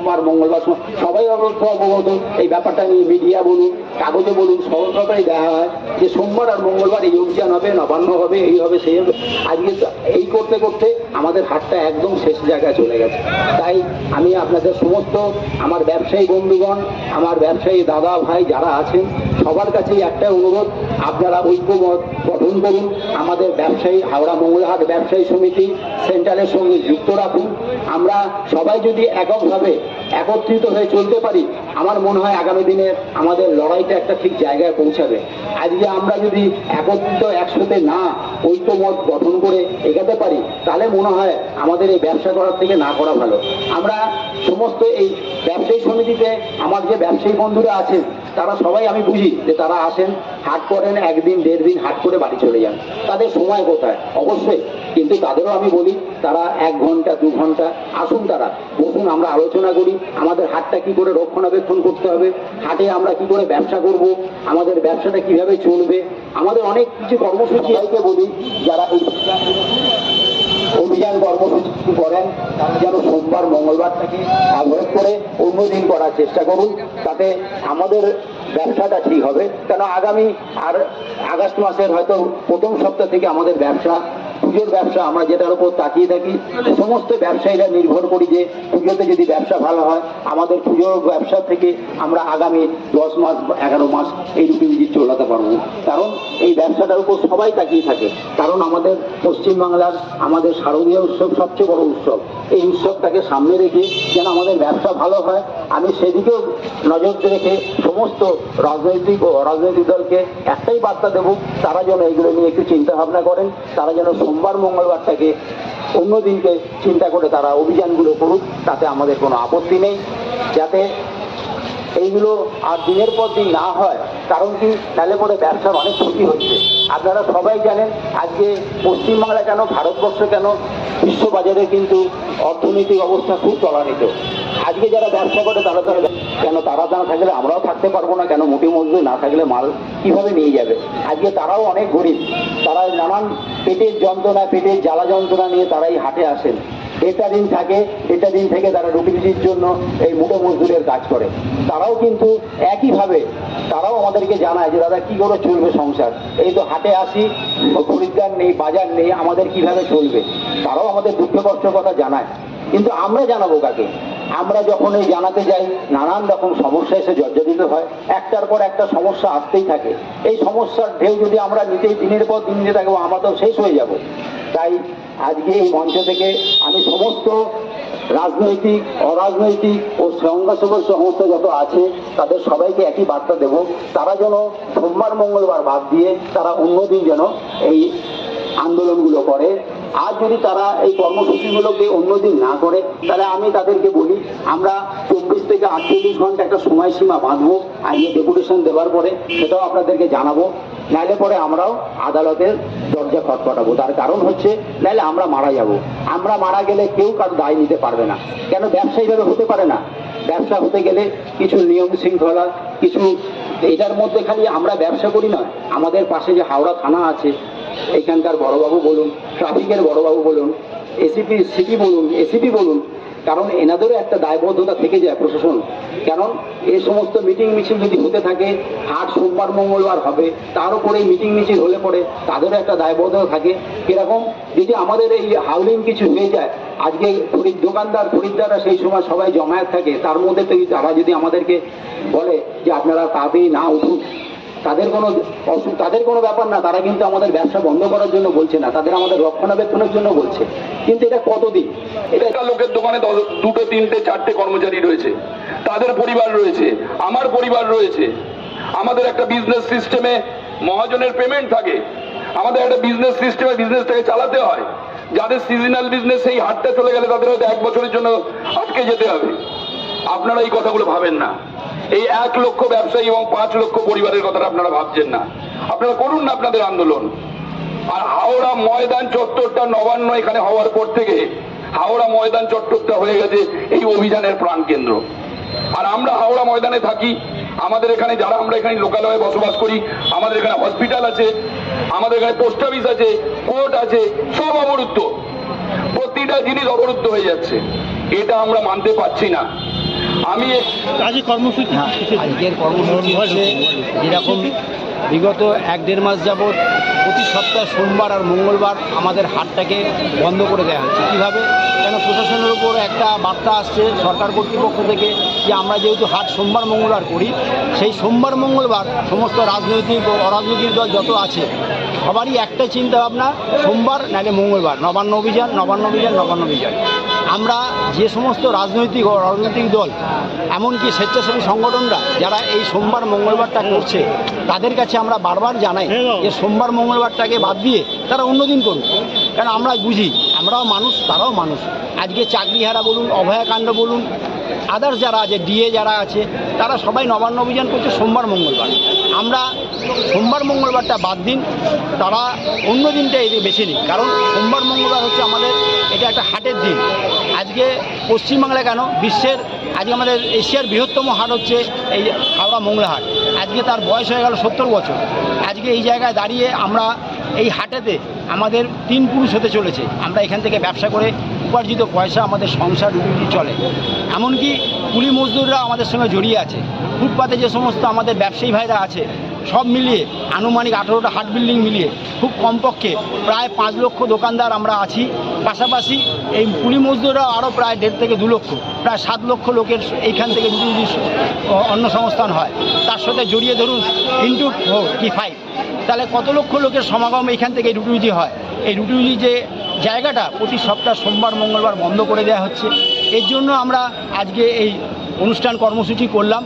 সোমবার, মঙ্গলবার সবাই অবগত। এই ব্যাপারটা নিয়ে মিডিয়া বলুন, কাগজে বলুন সহজভাবেই দেওয়া হয় যে সোমবার আর মঙ্গলবার এই অভিযান হবে, নবান্ন হবে, এই হবে, সেই হবে। আজকে এই করতে করতে আমাদের হাটটা একদম শেষ জায়গায় চলে গেছে। তাই আমি আপনাদের সমস্ত, আমার ব্যবসায়ী বন্ধুগণ, আমার ব্যবসায়ী দাদা ভাই যারা আছেন, সবার কাছেই একটা অনুরোধ, আপনারা ঐক্যমত গঠন করুন। আমাদের ব্যবসায়ী, হাওড়া মঙ্গলহাট ব্যবসায়ী সমিতি সেন্টারের সঙ্গে যুক্ত রাখুন। আমরা সবাই যদি এককভাবে একত্রিত হয়ে চলতে পারি, আমার মনে হয় আগামী দিনে আমাদের লড়াইটা একটা ঠিক জায়গায় পৌঁছাবে। আজকে আমরা যদি একত্রিত একসাথে না ঐক্যমত গঠন করে এগাতে পারি, তাহলে মনে হয় আমাদের এই ব্যবসা করার থেকে না করা ভালো। আমরা সমস্ত এই ব্যবসায়ী সমিতিতে, আমার যে ব্যবসায়ী বন্ধুরা আছেন, তারা সবাই আমি বুঝি যে তারা আসেন হাট করেন, একদিন দেড় দিন হাট করে বাড়ি চলে যান। তাদের সময় কোথায়? অবশ্যই। কিন্তু তাদেরও আমি বলি, তারা এক ঘণ্টা, দু ঘণ্টা, আসুন তারা। বসুন, আমরা আলোচনা করি, আমাদের হাটটা কি করে রক্ষণাবেক্ষণ করতে হবে, হাটে আমরা কি করে ব্যবসা করব, আমাদের ব্যবসাটা কীভাবে চলবে, আমাদের অনেক কিছু কর্মসূচি। বলি, যারা এই অভিযান কর্মসূচি করেন তারা যেন সোমবার, মঙ্গলবার থেকে আগ্রহ করে অন্য দিন করার চেষ্টা করুন, তাতে আমাদের ব্যবসাটা ঠিক হবে। কেন আগামী আর আগস্ট মাসের হয়তো প্রথম সপ্তাহ থেকে আমাদের ব্যবসা পুজোর ব্যবসা, আমরা যেটার উপর তাকিয়ে থাকি সমস্ত ব্যবসায়ীরা নির্ভর করি যে পুজোতে যদি ব্যবসা ভালো হয়, আমাদের পুজোর ব্যবসা থেকে আমরা আগামী দশ মাস এগারো মাস এই রুটি চলাতে পারব। কারণ এই ব্যবসাটার উপর সবাই তাকিয়ে থাকে। কারণ আমাদের পশ্চিমবাংলার আমাদের শারদীয় উৎসব সবচেয়ে বড় উৎসব। এই উৎসবটাকে সামনে রেখে যেন আমাদের ব্যবসা ভালো হয়, আমি সেদিকেও নজর রেখে সমস্ত রাজনৈতিক ও রাজনৈতিক দলকে একটাই বার্তা দেব, তারা যেন এগুলো নিয়ে একটু চিন্তা ভাবনা করেন, তারা যেন সোমবার মঙ্গলবারটাকে অন্য দিনকে চিন্তা করে তারা অভিযানগুলো করুক, তাতে আমাদের কোনো আপত্তি নেই। যাতে এইগুলো আর দিনের পর দিন না হয়, কারণ কি? তাহলে পরে ব্যবসার অনেক ক্ষতি হচ্ছে। আপনারা সবাই জানেন, আজকে পশ্চিমবাংলা কেন, ভারতবর্ষ কেন, বিশ্ববাজারে কিন্তু অর্থনৈতিক অবস্থা খুব তলানিত আজকে যারা ব্যবসা করে তারা তারা কেন তারা না থাকলে আমরাও থাকতে পারব না? কেন মোটি মজদুর না থাকলে মাল কীভাবে নিয়ে যাবে? আজকে তারাও অনেক গরিব। তারা নানান পেটের যন্ত্রণা, পেটের জ্বালা যন্ত্রণা নিয়ে তারাই হাটে আসেন। এটা দিন থাকে, এটা দিন থেকে তারা রুটি রুটির জন্য এই মুঠো মজদুরের কাজ করে। তারাও কিন্তু একইভাবে, তারাও আমাদেরকে জানায় যে, দাদা, কি করে চলবে সংসার? এই তো হাটে আসি, খরিদ্দার নেই, বাজার নেই, আমাদের কীভাবে চলবে? তারাও আমাদের দুঃখ কষ্টের কথা জানায়। কিন্তু আমরা জানাব কাকে? আমরা যখন এই জানাতে যাই, নানান রকম সমস্যা এসে জর্জরিত হয়। একটার পর একটা সমস্যা আসতেই থাকে। এই সমস্যার ঢেউ যদি আমরা নিতেই দিনের পর দিন নিতে থাকব আমরা তো শেষ হয়ে যাব। তাই আজকে এই মঞ্চ থেকে আমি সমস্ত রাজনৈতিক, অরাজনৈতিক ও স্বয়ংসেবক সংস্থা যত আছে, তাদের সবাইকে একই বার্তা দেব। তারা যেন সোমবার, মঙ্গলবার বাদ দিয়ে তারা অন্যদিন যেন এই আন্দোলনগুলো করে। আর যদি তারা এই কর্মসূচিগুলোকে অন্যদিন না করে, তাহলে আমি তাদেরকে বলি, আমরা চব্বিশ থেকে আটচল্লিশ ঘণ্টা একটা সময়সীমা বাঁধবো আর এই ডেপুটেশন দেওয়ার পরে সেটাও আপনাদেরকে জানাব। নাহলে পরে আমরাও আদালতের দরজা খটখটাবো। তার কারণ হচ্ছে নাহলে আমরা মারা যাব। আমরা মারা গেলে কেউ কারও দায় নিতে পারবে না। কেন ব্যবসা এইভাবে হতে পারে না? ব্যবসা হতে গেলে কিছু নিয়ম শৃঙ্খলা, কিছু এটার মধ্যে খালি আমরা ব্যবসা করি না। আমাদের পাশে যে হাওড়া থানা আছে এখানকার বড়বাবু বলুন, ট্রাফিকের বড়বাবু বলুন, এসিপি, সিপি বলুন, এসিপি বলুন, কারণ এনাদেরও একটা দায়বদ্ধতা থেকে যায় প্রশাসন। কারণ এ সমস্ত মিটিং মিছিল যদি হতে থাকে হাট সোমবার, মঙ্গলবার হবে, তার উপরে মিটিং মিছিল হলে পরে তাদেরও একটা দায়বদ্ধতা থাকে। কীরকম, যদি আমাদের এই হাউলিং কিছু হয়ে যায়, আজকে খরিদ দোকানদার খরিদ্দাররা সেই সময় সবাই জমায়েত থাকে, তার মধ্যে থেকে তারা যদি আমাদেরকে বলে যে আপনারা তাড়াতাড়ি না উঠুন তাদের কোনো অসুখ তাদের কোনো ব্যাপার না, তারা কিন্তু আমাদের ব্যবসা বন্ধ করার জন্য বলছে না, তাদের আমাদের রক্ষণাবেক্ষণের জন্য বলছে। কিন্তু এটা কতদিন? এটা লোকের দোকানে দুটো, তিনটে, চারটে কর্মচারী রয়েছে। তাদের পরিবার রয়েছে, আমার পরিবার রয়েছে। আমাদের একটা বিজনেস সিস্টেমে মহাজনের পেমেন্ট থাকে। আমাদের একটা বিজনেস সিস্টেমে বিজনেসটাকে চালাতে হয়। যাদের সিজনাল বিজনেস এই হাটটা চলে গেলে তাদের হয়তো এক বছরের জন্য আটকে যেতে হবে। আপনারা এই কথাগুলো ভাবেন না। এই এক লক্ষ ব্যবসায়ী এবং পাঁচ লক্ষ পরিবারের কথাটা আপনারা ভাবছেন না। আপনারা করুন না আপনাদের আন্দোলন। আর হাওড়া ময়দান চত্বরটা নবান্ন এখানে হওয়ার পর থেকে হাওড়া ময়দান চত্বরটা হয়ে গেছে এই অভিযানের প্রাণকেন্দ্র আর আমরা হাওড়া ময়দানে থাকি। আমাদের এখানে যারা আমরা এখানে লোকালয়ে বসবাস করি, আমাদের এখানে হসপিটাল আছে, আমাদের এখানে পোস্ট অফিস আছে, কোর্ট আছে, সব অবরুদ্ধ। প্রতিটা জিনিস অবরুদ্ধ হয়ে যাচ্ছে। এটা আমরা মানতে পারছি না। আমি আজকে কর্মসূচি হ্যাঁ আজকের কর্মসূচি হচ্ছে যেরকম বিগত এক দেড় মাস যাবৎ প্রতি সপ্তাহে সোমবার আর মঙ্গলবার আমাদের হাটটাকে বন্ধ করে দেওয়া হচ্ছে। কীভাবে? কেন প্রশাসনের উপর একটা বার্তা আসছে সরকার কর্তৃপক্ষ থেকে যে আমরা যেহেতু হাট সোমবার মঙ্গলবার করি সেই সোমবার মঙ্গলবার সমস্ত রাজনৈতিক ও অরাজনৈতিক দল যত আছে সবারই একটা চিন্তা ভাবনা সোমবার নাহলে মঙ্গলবার, নবান্ন অভিযান নবান্ন অভিযান নবান্ন অভিযান। আমরা যে সমস্ত রাজনৈতিক ও রাজনৈতিক দল, এমনকি স্বেচ্ছাসেবী সংগঠনরা যারা এই সোমবার, মঙ্গলবারটা করছে, তাদের কাছে আমরা বারবার জানাই যে সোমবার, মঙ্গলবারটাকে বাদ দিয়ে তারা অন্য দিন করুক। কারণ আমরা বুঝি, আমরাও মানুষ, তারাও মানুষ। আজকে চাকরিহারা বলুন, অভয়াকাণ্ড বলুন আদার্স যারা আছে ডিএ যারা আছে, তারা সবাই নবান্ন অভিযান করছে সোমবার, মঙ্গলবার। আমরা সোমবার, মঙ্গলবারটা বাদ দিন, তারা অন্য দিনটা এদের বেছে নিই কারণ সোমবার, মঙ্গলবার হচ্ছে আমাদের, এটা একটা হাটের দিন। আজকে পশ্চিমবাংলা কেন? বিশ্বের, আজকে আমাদের এশিয়ার বৃহত্তম হাট হচ্ছে এই হাওড়া মঙ্গলা হাট। আজকে তার বয়স হয়ে গেল সত্তর বছর। আজকে এই জায়গায় দাঁড়িয়ে আমরা এই হাটেতে আমাদের তিন পুরুষ হতে চলেছে। আমরা এখান থেকে ব্যবসা করে উপার্জিত পয়সা আমাদের সংসার রুটি চলে। এমনকি কুলি মজদুররা আমাদের সঙ্গে জড়িয়ে আছে। ফুটপাতে যে সমস্ত আমাদের ব্যবসায়ী ভাইরা আছে, সব মিলিয়ে আনুমানিক আঠেরোটা হাট বিল্ডিং মিলিয়ে খুব কমপক্ষে প্রায় পাঁচ লক্ষ দোকানদার আমরা আছি। পাশাপাশি এই কুলি মজদুররা আরও প্রায় দেড় থেকে দু লক্ষ, প্রায় সাত লক্ষ লোকের এইখান থেকে অন্য সংস্থান হয়, তার সাথে জড়িয়ে ধরুন ইন্টু ফোর কি ফাইভ। তাহলে কত লক্ষ লোকের সমাগম এখান থেকে রুটি হয়? এই রুটি যে জায়গাটা প্রতি সপ্তাহ সোমবার, মঙ্গলবার বন্ধ করে দেওয়া হচ্ছে। এর জন্য আমরা আজকে এই অনুষ্ঠান কর্মসূচি করলাম,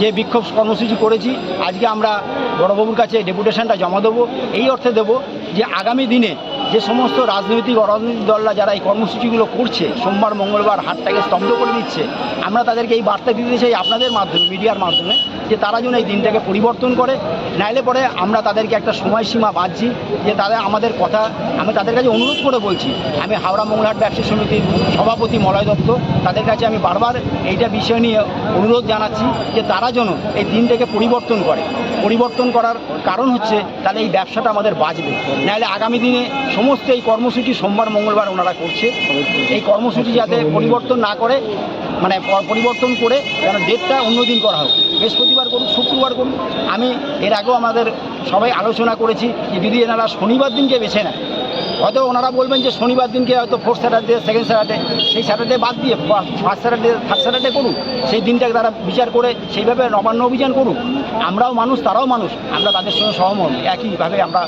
যে বিক্ষোভ কর্মসূচি করেছি। আজকে আমরা বড়বাবুর কাছে ডেপুটেশনটা জমা দেবো। এই অর্থে দেবো যে আগামী দিনে যে সমস্ত রাজনৈতিক অরাজনৈতিক দলরা যারা এই কর্মসূচিগুলো করছে, সোমবার, মঙ্গলবার হাটটাকে স্তব্ধ করে দিচ্ছে, আমরা তাদেরকে এই বার্তা দিতে চাই আপনাদের মাধ্যমে, মিডিয়ার মাধ্যমে, যে তারা যেন এই দিনটাকে পরিবর্তন করে। নাইলে পরে আমরা তাদেরকে একটা সময়সীমা বাঁধছি, যে তারা আমাদের কথা, আমি তাদের কাছে অনুরোধ করে বলছি, আমি হাওড়া মঙ্গলহাট ব্যবসা সমিতির সভাপতি মলয় দত্ত, তাদের কাছে আমি বারবার এইটা বিষয় নিয়ে অনুরোধ জানাচ্ছি, যে তারা যেন এই দিনটাকে পরিবর্তন করে। পরিবর্তন করার কারণ হচ্ছে তাহলে এই ব্যবসাটা আমাদের বাঁচবে। নাহলে আগামী দিনে সমস্ত এই কর্মসূচি সোমবার, মঙ্গলবার ওনারা করছে। এই কর্মসূচি যাতে পরিবর্তন না করে মানে পরিবর্তন করে যেন ডেটটা অন্যদিন করা হোক। বৃহস্পতিবার করুন শুক্রবার করুন আমি এর আগেও আমাদের সবাই আলোচনা করেছি যদি এনারা শনিবার দিনকে বেছে নেয় হয়তো ওনারা বলবেন যে শনিবার দিনকে হয়তো ফোর্থ স্যাটারডে সেকেন্ড স্যাটারডে সেই স্যাটারডে বাদ দিয়ে ফার্স্ট স্যাটারডে থার্ড স্যাটারডে করুক সেই দিনটাকে তারা বিচার করে সেইভাবে নবান্ন অভিযান করুক। আমরাও মানুষ তারাও মানুষ আমরা তাদের সঙ্গে সহমত। একইভাবে আমরা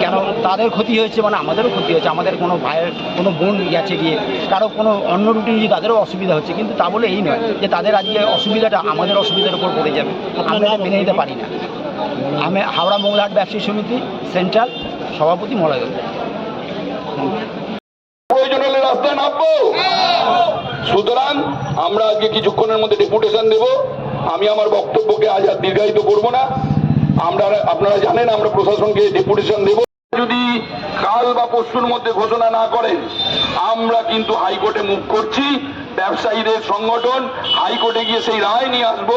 কেন তাদের ক্ষতি হয়েছে মানে আমাদেরও ক্ষতি হয়েছে আমাদের কোনো ভাইয়ের কোনো বোন গেছে গিয়ে কারও কোনো অন্য রুটিন যদি তাদেরও অসুবিধা হচ্ছে কিন্তু তা বলে এই নয় যে তাদের আজকে অসুবিধাটা আমাদের অসুবিধার উপর পড়ে যাবে। আমরা মেনে নিতে পারি না। আমি হাওড়া মঙ্গলহাট ব্যবসায়ী সমিতি সেন্ট্রাল সভাপতি মলয়। সুতরাং আমরা আজকে কিছুক্ষণের মধ্যে ডেপুটেশন দেব। আমি আমার বক্তব্যকে আজ আর দীর্ঘায়িত করব না। আমরা, আপনারা জানেন, আমরা প্রশাসনকে ডেপুটেশন দেব। যদি কাল বা পরশুর মধ্যে ঘোষণা না করেন, আমরা কিন্তু হাইকোর্টে মুভ করছি। ব্যবসায়ীদের সংগঠন হাইকোর্টে গিয়ে সেই রায় নিয়ে আসব।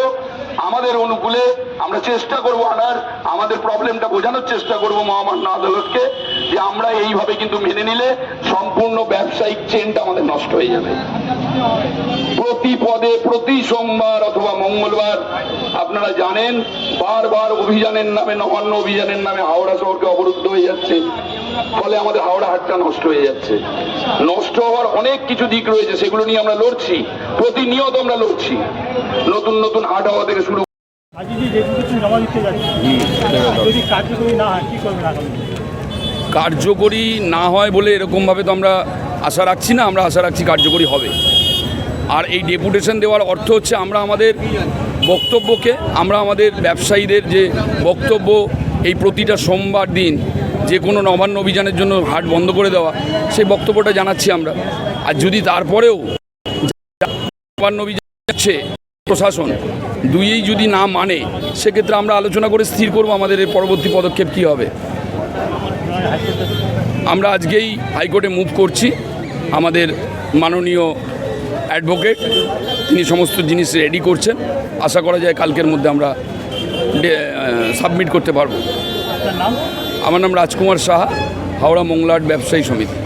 আমাদের অনুকূলে আমরা চেষ্টা করব আনার, আমাদের প্রবলেমটা বোঝানোর চেষ্টা করব মহামান্য আদালতকে, যে আমরা এইভাবে কিন্তু মেনে নিলে সম্পূর্ণ ব্যবসায়িক চেনটা আমাদের নষ্ট হয়ে যাবে। প্রতি পদে, প্রতি সোমবার অথবা মঙ্গলবার, আপনারা জানেন, বারবার অভিযানের নামে, নবান্ন অভিযানের নামে হাওড়া শহরকে অবরুদ্ধ হয়ে যাচ্ছে। ফলে আমাদের হাওড়া হাটটা নষ্ট হয়ে যাচ্ছে। নষ্ট হওয়ার অনেক কিছু দিক রয়েছে সেগুলো নিয়ে আমরা লড়ছি। প্রতিনিয়ত আমরা লড়ছি। নতুন নতুন হাট হওয়া থেকে শুরু আজকে যে ডেপুটেশন জমা দিতে যাচ্ছে। যদি কার্যকরী না হয় কী করবেন আগামী দিনে? কার্যকরী না হয় বলে এরকমভাবে তো আমরা আশা রাখছি না আমরা আশা রাখছি কার্যকরী হবে। আর এই ডেপুটেশন দেওয়ার অর্থ হচ্ছে আমরা আমাদের বক্তব্যকে আমরা আমাদের ব্যবসায়ীদের যে বক্তব্য এই প্রতিটা সোমবার দিন যে কোনো নবান্ন অভিযানের জন্য হাট বন্ধ করে দেওয়া, সেই বক্তব্যটা জানাচ্ছি আমরা। আর যদি তারপরেও নবান্ন অভিযান যাচ্ছে, প্রশাসন দুইয়েই যদি না মানে সেক্ষেত্রে আমরা আলোচনা করে স্থির করব আমাদের এর পরবর্তী পদক্ষেপ কী হবে। আমরা আজকেই হাইকোর্টে মুভ করছি। আমাদের মাননীয় অ্যাডভোকেট তিনি সমস্ত জিনিস রেডি করছেন। আশা করা যায় কালকের মধ্যে আমরা সাবমিট করতে পারব। আমার নাম রাজকুমার সাহা হাওড়া মংলাট ব্যবসায়ী সমিতি।